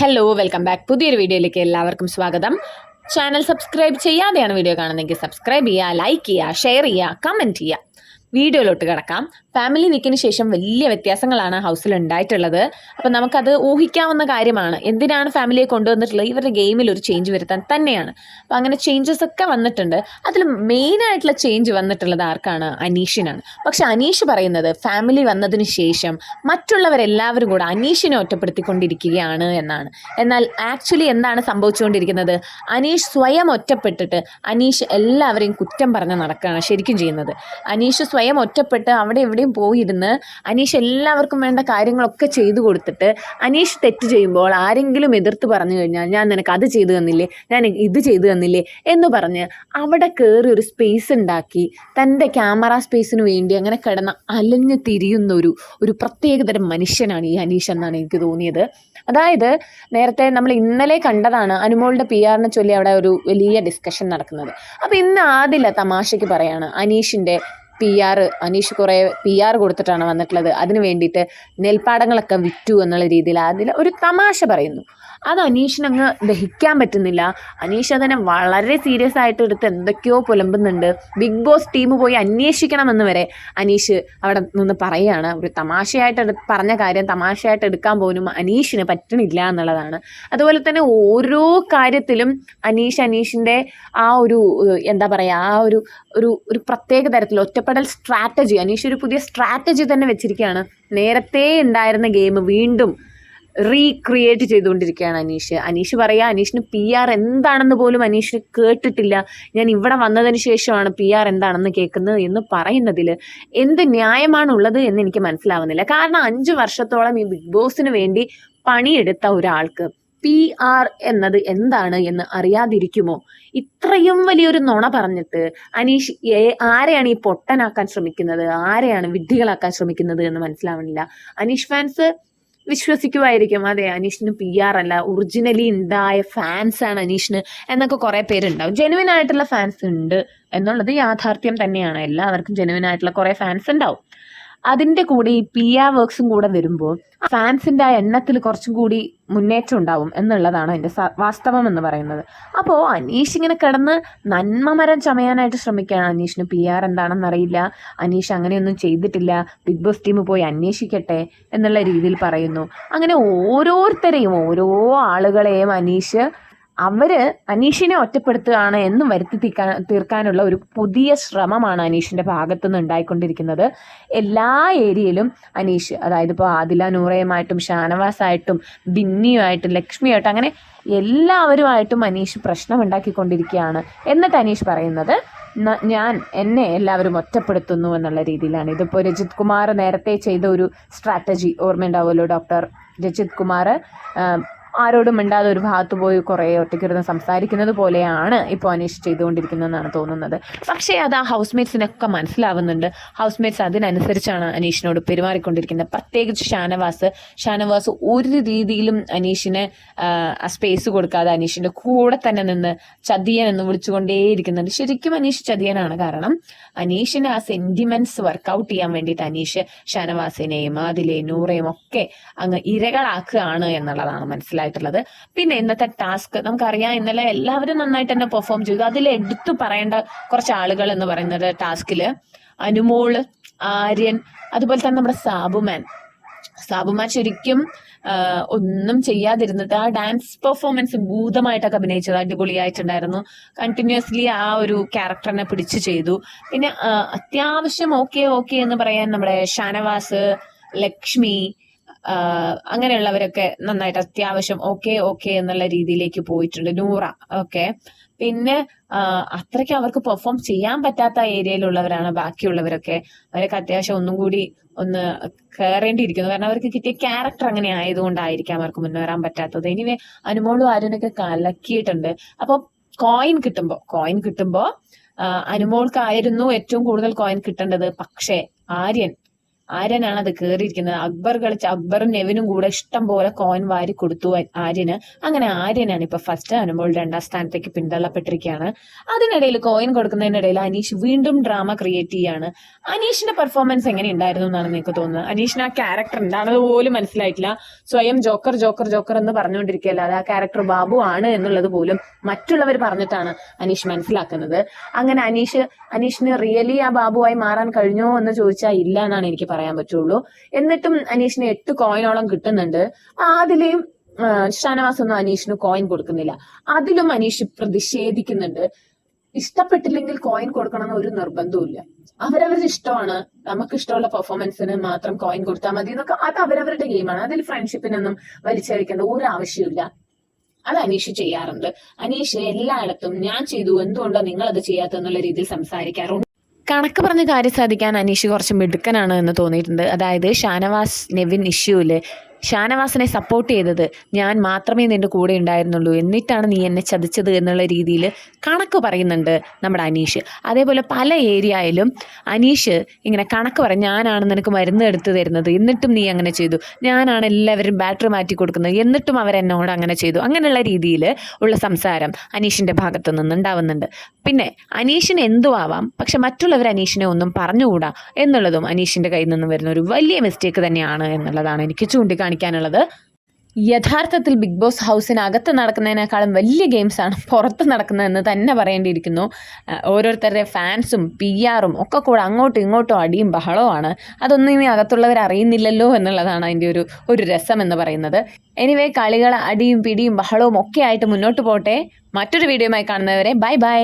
Hello welcome back പുതിയൊരു വീഡിയോയിലേക്ക് എല്ലാവർക്കും സ്വാഗതം. ചാനൽ സബ്സ്ക്രൈബ് ചെയ്യാതെയാണ് വീഡിയോ കാണുന്നതെങ്കിൽ സബ്സ്ക്രൈബ് ചെയ്യുക ലൈക്ക് ചെയ്യുക ഷെയർ ചെയ്യുക കമന്റ് ചെയ്യുക. വീഡിയോയിലോട്ട് കിടക്കാം. ഫാമിലി വീക്കിന് ശേഷം വലിയ വ്യത്യാസങ്ങളാണ് ഹൗസിൽ ഉണ്ടായിട്ടുള്ളത്. അപ്പം നമുക്കത് ഊഹിക്കാവുന്ന കാര്യമാണ്. എന്തിനാണ് ഫാമിലിയെ കൊണ്ടുവന്നിട്ടുള്ളത്? ഇവരുടെ ഗെയിമിൽ ഒരു ചേഞ്ച് വരുത്താൻ തന്നെയാണ്. അപ്പം അങ്ങനെ ചേഞ്ചസ് ഒക്കെ വന്നിട്ടുണ്ട്. അതിൽ മെയിനായിട്ടുള്ള ചേഞ്ച് വന്നിട്ടുള്ളത് ആർക്കാണ്? അനീഷിനാണ്. പക്ഷെ അനീഷ് പറയുന്നത് ഫാമിലി വന്നതിന് ശേഷം മറ്റുള്ളവരെല്ലാവരും കൂടെ അനീഷിനെ ഒറ്റപ്പെടുത്തിക്കൊണ്ടിരിക്കുകയാണ് എന്നാണ്. എന്നാൽ ആക്ച്വലി എന്താണ് സംഭവിച്ചുകൊണ്ടിരിക്കുന്നത്? അനീഷ് സ്വയം ഒറ്റപ്പെട്ടിട്ട് അനീഷ് എല്ലാവരെയും കുറ്റം പറഞ്ഞ് നടക്കുകയാണ് ശരിക്കും ചെയ്യുന്നത്. അനീഷ് സ്വയം ഒറ്റപ്പെട്ട് അവിടെ എവിടെയും പോയിരുന്ന് അനീഷ് എല്ലാവർക്കും വേണ്ട കാര്യങ്ങളൊക്കെ ചെയ്തു കൊടുത്തിട്ട് അനീഷ് തെറ്റ് ചെയ്യുമ്പോൾ ആരെങ്കിലും എതിർത്ത് പറഞ്ഞു കഴിഞ്ഞാൽ ഞാൻ നിനക്ക് അത് ചെയ്തു തന്നില്ലേ? ഞാൻ ഇത് ചെയ്തു തന്നില്ലേ? എന്ന് പറഞ്ഞ് അവിടെ കയറി ഒരു സ്പേസ് ഉണ്ടാക്കി. തന്റെ ക്യാമറ സ്പേസിന് വേണ്ടി അങ്ങനെ കിടന്ന് അലഞ്ഞു തിരിയുന്ന ഒരു ഒരു പ്രത്യേകതരം മനുഷ്യനാണ് ഈ അനീഷ് എന്നാണ് എനിക്ക് തോന്നിയത്. അതായത് നേരത്തെ നമ്മൾ ഇന്നലെ കണ്ടതാണ് അനുമോളുടെ പി ആറിനെ ചൊല്ലി അവിടെ ഒരു വലിയ ഡിസ്കഷൻ നടക്കുന്നത്. അപ്പോൾ ഇന്ന് ആദില തമാശയ്ക്ക് പറയാണ് അനീഷിന്റെ പി ആർ അനീഷ് കുറേ പി ആർ കൊടുത്തിട്ടാണ് വന്നിട്ടുള്ളത്. അതിന് വേണ്ടിയിട്ട് നെൽപ്പാടങ്ങളൊക്കെ വിറ്റു എന്നുള്ള രീതിയിൽ അതിൽ ഒരു തമാശ പറയുന്നു. അത് അനീഷിനങ്ങ് ദഹിക്കാൻ പറ്റുന്നില്ല. അനീഷ് അതിനെ വളരെ സീരിയസ് ആയിട്ട് എടുത്ത് എന്തൊക്കെയോ പുലമ്പുന്നുണ്ട്. ബിഗ് ബോസ് ടീം പോയി അന്വേഷിക്കണമെന്ന് വരെ അനീഷ് അവിടെ നിന്ന് പറയുകയാണ്. ഒരു തമാശയായിട്ട് പറഞ്ഞ കാര്യം തമാശയായിട്ട് എടുക്കാൻ പോലും അനീഷിന് പറ്റണില്ല എന്നുള്ളതാണ്. അതുപോലെ തന്നെ ഓരോ കാര്യത്തിലും അനീഷ് അനീഷിന്റെ ആ ഒരു എന്താ പറയുക ആ ഒരു ഒരു ഒരു പ്രത്യേക തരത്തിൽ ഒറ്റപ്പെടൽ സ്ട്രാറ്റജി അനീഷ് ഒരു പുതിയ സ്ട്രാറ്റജി തന്നെ വെച്ചിരിക്കുകയാണ്. നേരത്തെ ഉണ്ടായിരുന്ന ഗെയിം വീണ്ടും റീക്രിയേറ്റ് ചെയ്തുകൊണ്ടിരിക്കുകയാണ് അനീഷ്. അനീഷ് പറയുക അനീഷിന് പി ആർ എന്താണെന്ന് പോലും അനീഷ് കേട്ടിട്ടില്ല. ഞാൻ ഇവിടെ വന്നതിന് ശേഷമാണ് പി ആർ എന്താണെന്ന് കേൾക്കുന്നത് എന്ന് പറയുന്നതിൽ എന്ത് ന്യായമാണുള്ളത് എന്ന് എനിക്ക് മനസ്സിലാവുന്നില്ല. കാരണം അഞ്ച് വർഷത്തോളം ഈ ബിഗ് ബോസിന് വേണ്ടി പണിയെടുത്ത ഒരാൾക്ക് പി ആർ എന്നത് എന്താണ് എന്ന് അറിയാതിരിക്കുമോ? ഇത്രയും വലിയൊരു നുണ പറഞ്ഞിട്ട് അനീഷ് ആരെയാണ് ഈ പൊട്ടനാക്കാൻ ശ്രമിക്കുന്നത്? ആരെയാണ് വിഡ്ഢികളാക്കാൻ ശ്രമിക്കുന്നത് എന്ന് മനസ്സിലാവണില്ല. അനീഷ് ഫാൻസ് വിശ്വസിക്കുമായിരിക്കും. അതെ അനീഷിന് പി ആർ അല്ല. ഒറിജിനലി ഉണ്ടായ ഫാൻസ് ആണ് അനീഷിന് എന്നൊക്കെ കുറേ പേരുണ്ടാവും. ജെനുവിൻ ആയിട്ടുള്ള ഫാൻസ് ഉണ്ട് എന്നുള്ളത് യാഥാർത്ഥ്യം തന്നെയാണ്. എല്ലാവർക്കും ജെനുവിൻ ആയിട്ടുള്ള കുറേ ഫാൻസ് ഉണ്ടാവും അതിന്റെ കൂടെ ഈ പി ആർ വർക്ക്സും കൂടെ വരുമ്പോൾ ഫാൻസിന്റെ ആ എണ്ണത്തിൽ കുറച്ചും കൂടി മുന്നേറ്റം ഉണ്ടാവും എന്നുള്ളതാണ് അതിന്റെ വാസ്തവം എന്ന് പറയുന്നത്. അപ്പോൾ അനീഷ് ഇങ്ങനെ കിടന്ന് നന്മ മരം ചമയാനായിട്ട് ശ്രമിക്കുകയാണ്. അനീഷിന് പി ആർ എന്താണെന്ന് അറിയില്ല. അനീഷ് അങ്ങനെയൊന്നും ചെയ്തിട്ടില്ല. ബിഗ് ബോസ് ടീം പോയി അന്വേഷിക്കട്ടെ എന്നുള്ള രീതിയിൽ പറയുന്നു. അങ്ങനെ ഓരോരുത്തരെയും ഓരോ ആളുകളെയും അനീഷ് അവർ അനീഷിനെ ഒറ്റപ്പെടുത്തുകയാണ് എന്നും വരുത്തി തീർക്കാൻ തീർക്കാനുള്ള ഒരു പുതിയ ശ്രമമാണ് അനീഷിന്റെ ഭാഗത്തു നിന്ന് ഉണ്ടായിക്കൊണ്ടിരിക്കുന്നത്. എല്ലാ ഏരിയയിലും അനീഷ് അതായത് ഇപ്പോൾ ആദില നൂറയുമായിട്ടും ഷാനവാസായിട്ടും ബിന്നിയുമായിട്ടും ലക്ഷ്മിയായിട്ടും അങ്ങനെ എല്ലാവരുമായിട്ടും അനീഷ് പ്രശ്നം ഉണ്ടാക്കിക്കൊണ്ടിരിക്കുകയാണ് എന്നിട്ട് അനീഷ് പറയുന്നത് ഞാൻ എന്നെ എല്ലാവരും ഒറ്റപ്പെടുത്തുന്നു എന്നുള്ള രീതിയിലാണ്. ഇതിപ്പോൾ രജിത് കുമാർ നേരത്തെ ചെയ്ത ഒരു സ്ട്രാറ്റജി ഓർമ്മയുണ്ടാവുമല്ലോ ഡോക്ടർ? രജിത് കുമാർ ആരോടും മിണ്ടാതെ ഒരു ഭാഗത്ത് പോയി കുറേ ഒറ്റയ്ക്കിരുന്ന് സംസാരിക്കുന്നത് പോലെയാണ് ഇപ്പോൾ അനീഷ് ചെയ്തുകൊണ്ടിരിക്കുന്നതെന്നാണ് തോന്നുന്നത്. പക്ഷേ അത് ആ ഹൗസ് മേറ്റ്സിനൊക്കെ മനസ്സിലാവുന്നുണ്ട്. ഹൗസ് മേറ്റ്സ് അതിനനുസരിച്ചാണ് അനീഷിനോട് പെരുമാറിക്കൊണ്ടിരിക്കുന്നത്. പ്രത്യേകിച്ച് ഷാനവാസ്. ഷാനവാസ് ഒരു രീതിയിലും അനീഷിന് സ്പേസ് കൊടുക്കാതെ അനീഷിന്റെ കൂടെ തന്നെ നിന്ന് ചതിയൻ എന്ന് വിളിച്ചുകൊണ്ടേയിരിക്കുന്നുണ്ട്. ശരിക്കും അനീഷ് ചതിയനാണ്. കാരണം അനീഷിന് ആ സെന്റിമെന്റ്സ് വർക്കൗട്ട് ചെയ്യാൻ വേണ്ടിയിട്ട് അനീഷ് ഷാനവാസിനെയും ആദിലെയും നൂറയും ഒക്കെ അങ്ങ് ഇരകളാക്കുകയാണ് എന്നുള്ളതാണ് മനസ്സിലായിട്ടുള്ളത് പിന്നെ ഇന്നത്തെ ടാസ്ക് നമുക്കറിയാം ഇന്നലെ എല്ലാവരും നന്നായിട്ട് തന്നെ പെർഫോം ചെയ്തു. അതിൽ എടുത്തു പറയേണ്ട കുറച്ച് ആളുകൾ എന്ന് പറയുന്നത് ടാസ്കിൽ അനുമോൾ ആര്യൻ അതുപോലെ തന്നെ നമ്മുടെ സാബുമാൻ. സാബുമാൻ ശരിക്കും ഒന്നും ചെയ്യാതിരുന്നിട്ട് ആ ഡാൻസ് പെർഫോമൻസ് ഭൂതമായിട്ടൊക്കെ അഭിനയിച്ചത് അടിപൊളിയായിട്ടുണ്ടായിരുന്നു. കണ്ടിന്യൂസ്ലി ആ ഒരു ക്യാരക്ടറിനെ പിടിച്ചു ചെയ്തു. പിന്നെ അത്യാവശ്യം ഓക്കെ ഓക്കെ എന്ന് പറയാൻ നമ്മുടെ ഷാനവാസ് ലക്ഷ്മി അങ്ങനെയുള്ളവരൊക്കെ നന്നായിട്ട് അത്യാവശ്യം ഓക്കെ ഓക്കെ എന്നുള്ള രീതിയിലേക്ക് പോയിട്ടുണ്ട്. നൂറ ഓക്കെ പിന്നെ അത്രയ്ക്ക് അവർക്ക് പെർഫോം ചെയ്യാൻ പറ്റാത്ത ഏരിയയിലുള്ളവരാണ് ബാക്കിയുള്ളവരൊക്കെ. അവരൊക്കെ അത്യാവശ്യം ഒന്നും കൂടി ഒന്ന് കയറേണ്ടിയിരിക്കുന്നു കാരണം അവർക്ക് കിട്ടിയ ക്യാരക്ടർ അങ്ങനെ ആയതുകൊണ്ടായിരിക്കാം അവർക്ക് മുന്നേറാൻ പറ്റാത്തത്. എനിവേ അനുമോളും ആരുനൊക്കെ കലക്കിയിട്ടുണ്ട്. അപ്പോൾ കോയിൻ കിട്ടുമ്പോൾ കോയിൻ കിട്ടുമ്പോൾ അനുമോൾക്കായിരുന്നു ഏറ്റവും കൂടുതൽ കോയിൻ കിട്ടേണ്ടത്. പക്ഷേ ആര്യൻ ആര്യനാണ് അത് കയറിയിരിക്കുന്നത് അക്ബർ കളിച്ച അക്ബറും നെവിനും കൂടെ ഇഷ്ടം പോലെ കോയിൻ വാരി കൊടുത്തു ആര്യന്. അങ്ങനെ ആര്യനാണ് ഇപ്പൊ ഫസ്റ്റ് അനുമോൾ രണ്ടാം സ്ഥാനത്തേക്ക് പിന്തള്ളപ്പെട്ടിരിക്കുകയാണ്. അതിനിടയിൽ കോയിൻ കൊടുക്കുന്നതിനിടയിൽ അനീഷ് വീണ്ടും ഡ്രാമ ക്രിയേറ്റ് ചെയ്യാണ്. അനീഷിന്റെ പെർഫോമൻസ് എങ്ങനെ ഉണ്ടായിരുന്നു എന്നാണ് നിങ്ങൾക്ക് തോന്നുന്നത്? അനീഷിന് ആ ക്യാരക്ടർ എന്താണെന്ന് പോലും മനസ്സിലായിട്ടില്ല. സ്വയം ജോക്കർ ജോക്കർ ജോക്കർ എന്ന് പറഞ്ഞുകൊണ്ടിരിക്കുകയല്ല. അത് ആ ക്യാരക്ടർ ബാബു ആണ് എന്നുള്ളത് പോലും മറ്റുള്ളവർ പറഞ്ഞിട്ടാണ് അനീഷ് മനസ്സിലാക്കുന്നത്. അങ്ങനെ അനീഷ് അനീഷിന് റിയലി ആ ബാബുവായി മാറാൻ കഴിഞ്ഞോ എന്ന് ചോദിച്ചാൽ ഇല്ല എന്നാണ് എനിക്ക് പറയാൻ പറ്റുള്ളൂ. എന്നിട്ടും അനീഷിന് എട്ട് കോയിനോളം കിട്ടുന്നുണ്ട്. അതിലെയും ഷാനവാസ് ഒന്നും അനീഷിന് കോയിൻ കൊടുക്കുന്നില്ല. അതിലും അനീഷ് പ്രതിഷേധിക്കുന്നുണ്ട്. ഇഷ്ടപ്പെട്ടില്ലെങ്കിൽ കോയിൻ കൊടുക്കണമെന്ന് ഒരു നിർബന്ധവുമില്ല. അവരവരുടെ ഇഷ്ടമാണ്. നമുക്ക് ഇഷ്ടമുള്ള പെർഫോമൻസിന് മാത്രം കോയിൻ കൊടുത്താൽ മതി എന്നൊക്കെ അത് അവരവരുടെ ഗെയിമാണ്. അതിൽ ഫ്രണ്ട്ഷിപ്പിനൊന്നും വലിച്ചഴിക്കേണ്ട ഒരു ആവശ്യമില്ല അത് അനീഷ് ചെയ്യാറുണ്ട്. അനീഷ് എല്ലായിടത്തും ഞാൻ ചെയ്തു. എന്തുകൊണ്ടോ നിങ്ങൾ അത് ചെയ്യാത്തെന്നുള്ള രീതിയിൽ സംസാരിക്കാറുണ്ട്. കണക്ക് പറഞ്ഞ് കാര്യം സാധിക്കാൻ അനീഷ് കുറച്ച് മിടുക്കനാണ് എന്ന് തോന്നിയിട്ടുണ്ട്. അതായത് ഷാനവാസ് നെവിൻ ഇഷ്യൂവിൽ ഷാനവാസിനെ സപ്പോർട്ട് ചെയ്തത് ഞാൻ മാത്രമേ നിന്റെ കൂടെ ഉണ്ടായിരുന്നുള്ളൂ. എന്നിട്ടാണ് നീ എന്നെ ചതിച്ചത് എന്നുള്ള രീതിയിൽ കണക്ക് പറയുന്നുണ്ട് നമ്മുടെ അനീഷ്. അതേപോലെ പല ഏരിയയിലും അനീഷ് ഇങ്ങനെ കണക്ക് പറയും ഞാനാണ് നിനക്ക് മരുന്ന് എടുത്തു തരുന്നത്. എന്നിട്ടും നീ അങ്ങനെ ചെയ്തു. ഞാനാണ് എല്ലാവരും ബാറ്ററി മാറ്റി കൊടുക്കുന്നത്. എന്നിട്ടും അവരെന്നോട് അങ്ങനെ ചെയ്തു. അങ്ങനെയുള്ള രീതിയിൽ ഉള്ള സംസാരം അനീഷിന്റെ ഭാഗത്തു നിന്നുണ്ടാവുന്നുണ്ട് പിന്നെ അനീഷിന് എന്തും ആവാം പക്ഷെ മറ്റുള്ളവർ അനീഷിനെ ഒന്നും പറഞ്ഞുകൂടാ എന്നുള്ളതും അനീഷിന്റെ കയ്യിൽ നിന്ന് വരുന്ന ഒരു വലിയ മിസ്റ്റേക്ക് തന്നെയാണ് എന്നുള്ളതാണ് എനിക്ക് ചൂണ്ടിക്കാണിക്കാനുള്ളത് യഥാർത്ഥത്തിൽ ബിഗ് ബോസ് ഹൗസിനകത്ത് നടക്കുന്നതിനേക്കാളും വലിയ ഗെയിംസാണ് പുറത്ത് നടക്കുന്നതെന്ന് തന്നെ പറയേണ്ടിയിരിക്കുന്നു. ഓരോരുത്തരുടെ ഫാൻസും പി ആറും ഒക്കെ കൂടെ അങ്ങോട്ടും ഇങ്ങോട്ടും അടിയും ബഹളവുമാണ്. അതൊന്നും ഇനി അകത്തുള്ളവർ അറിയുന്നില്ലല്ലോ എന്നുള്ളതാണ് അതിന്റെ ഒരു ഒരു രസം എന്ന് പറയുന്നത്. എനിവേ കളികൾ അടിയും പിടിയും ബഹളവും ഒക്കെ ആയിട്ട് മുന്നോട്ട് പോട്ടെ. മറ്റൊരു വീഡിയോയുമായി കാണുന്നവരെ ബൈ ബൈ